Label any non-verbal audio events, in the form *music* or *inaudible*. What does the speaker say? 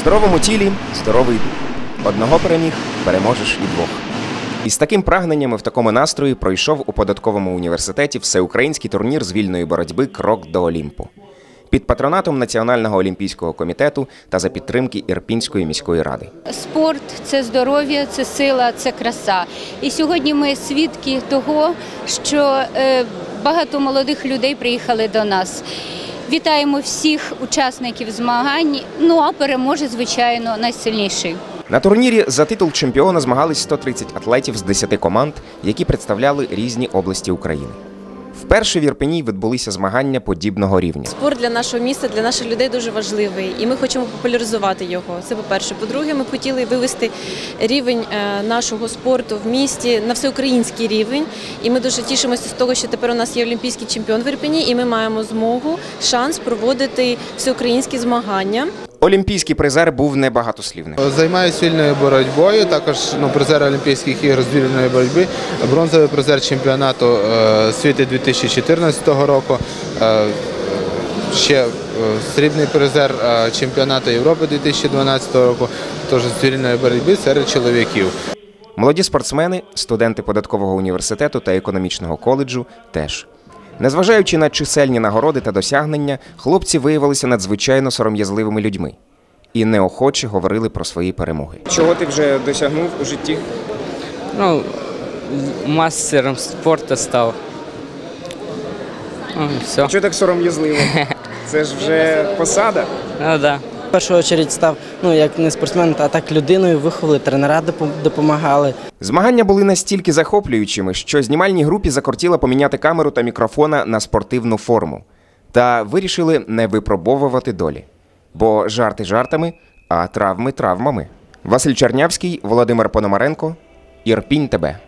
Здоровому тілі здоровий дух. Одного переміг, переможеш і двох. І з таким прагненням і в такому настрої пройшов у податковому університеті всеукраїнський турнір з вільної боротьби Крок до Олімпу під патронатом Національного олімпійського комітету та за підтримки Ірпінської міської ради. Спорт це здоров'я, це сила, це краса. І сьогодні ми свідки того, що е, багато молодих людей приїхали до нас. Вітаємо всіх учасників змагань. Ну а переможе, звичайно, найсильніший. На турнірі за титул чемпіона змагались 130 атлетів з 10 команд, які представляли різні області України. Вперше в Ірпені відбулися змагання подібного рівня. Спорт для нашого міста, для наших людей дуже важливий, і ми хочемо популяризувати його. Це по-перше. По-друге, ми хотіли вивести рівень е, нашого спорту в місті на всеукраїнський рівень. І ми дуже тішимося з того, що тепер у нас є олімпійський чемпіон в Ірпені, і ми маємо змогу, шанс проводити всеукраїнські змагання. Олімпійський призер був небагатослівним. Займаюся вільною боротьбою, також ну, призер Олімпійських ігор з вільної боротьби, бронзовий призер чемпіонату е, світу 2014 року. е, Ще е, срібний призер е, чемпіонату Європи 2012 року, теж з вільної боротьби серед чоловіків. Молоді спортсмени, студенти податкового університету та економічного коледжу теж. Незважаючи на чисельні нагороди та досягнення, хлопці виявилися надзвичайно сором'язливими людьми і неохоче говорили про свої перемоги. Чого ти вже досягнув у житті? Ну, мастером спорту став. Ну, все. Чого так сором'язливо? *laughs* Це ж вже посада. Ну, да. Першу чергу став ну як не спортсмен, а так людиною виховали, тренера допомагали. Змагання були настільки захоплюючими, що знімальній групі закортіло поміняти камеру та мікрофона на спортивну форму. Та вирішили не випробовувати долі. Бо жарти жартами, а травми травмами. Василь Чернявський, Володимир Пономаренко, Ірпінь тебе.